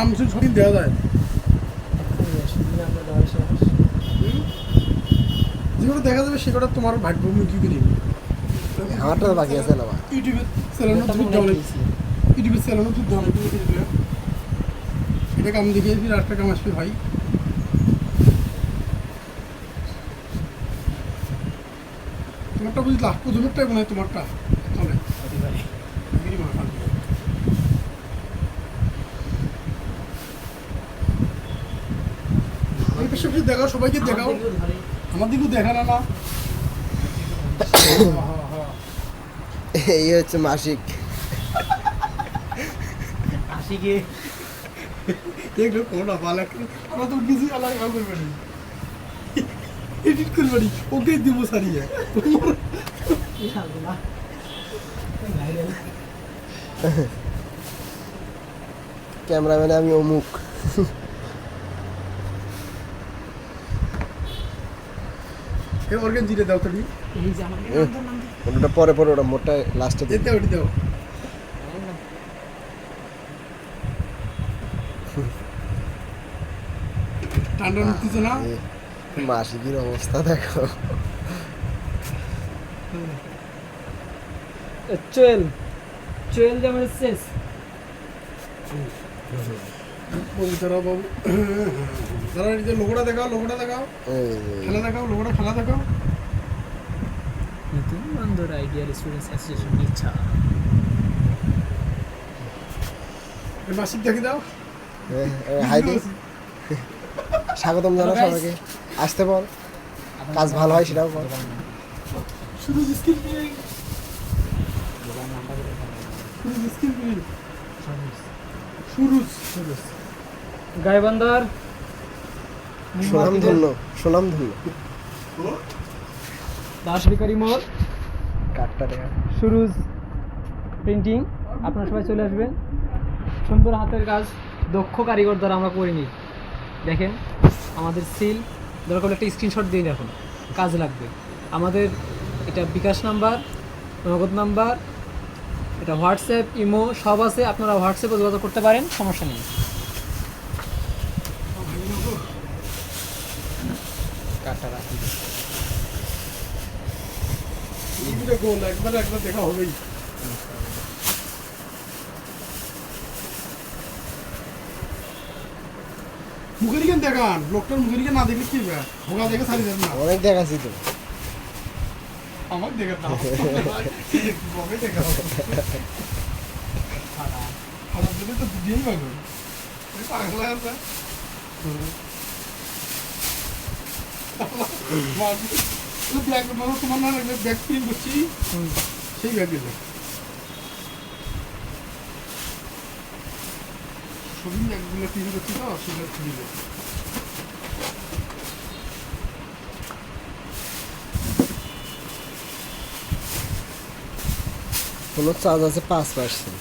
আমসুল ছবি দেওয়া যায়। যেগুলো দেখা যাবে সেগুলো তোমার ভাগ্যমুখী করে আমারটা তো বাকি আছে না ইউটিউবে চালানো তুমি অনেক ইউটিউবে চালানো তুই অনেক এটা কাম দেখে ফির আটটা কাম আসবে ভাই। তোমারটা বুঝলা প্রথমেরটাই মনে হয় তোমারটা। পেশা পেশা দেখাও সবাইকে দেখাও। আমার দিকেও দেখা না। না। এই হচ্ছে মাসিক। দেখল ভালো একটা। আমরা তো কিছু আলাদা ভালো করবে না। এডিট করবে না। ওকে দিব সারিয়ে। ক্যামেরাম্যানে আমি অমুক। দাও এই যে ওটা পরে পরে ওটা মোটা লাস্টে এতে ওটি দাও ঠান্ডা নিতেছে না? মাসিকের অবস্থা দেখো। চুয়েল চুয়েল যেমন শেষ। পবিত্রা বাবু। তারা এই যে লোকটা দেখাও লোকটা দেখাও। খেলা দেখাও লোকটা খেলা দেখাও। নতুন বান্দর আইডিয়াল স্টুডেন্টস অ্যাসোসিয়েশন ইচ্ছা এই মাসিক দেখে দাও। এই, এই, স্বাগতম জানা সবাইকে। আসতে বল। কাজ ভালো হয় সেটাও বল। শুধু স্কিল প্লেয়িং শুধু স্কিল সুরুজ গাইবান্দার সুনাম ধন্য সুনাম ধন্য দাস বিকারি মোড় কাঠটা দেখা। সুরুজ প্রিন্টিং আপনারা সবাই চলে আসবেন। সুন্দর হাতের কাজ দক্ষ কারিগর দ্বারা আমরা করিনি। দেখেন আমাদের সিল দরকার একটা স্ক্রিনশট দিন এখন কাজ লাগবে। আমাদের এটা বিকাশ নাম্বার নগদ নাম্বার এটা হোয়াটসঅ্যাপ ইমো সব আছে আপনারা হোয়াটসঅ্যাপে যোগাযোগ করতে পারেন সমস্যা নেই। কাঠটা রাখি। একবার একবার দেখা হবেই। মুখের কেন দেখান লোকটার মুখের না দেখলে কি ভোগা দেখে ছাড়ি দেন না। অনেক দেখাচ্ছি তো। আমার দেখে না বকে দেখা আমার দিলে তো পাগল এই পাগল আছে ব্যাগ মানে তোমার না ব্যাগ প্রিন্ট করছি। সেই ব্যাগ দিলে ছবি প্রিন্ট করছি তো সেগুলো কোনো চার্জ আছে পাঁচ পার্সেন্ট।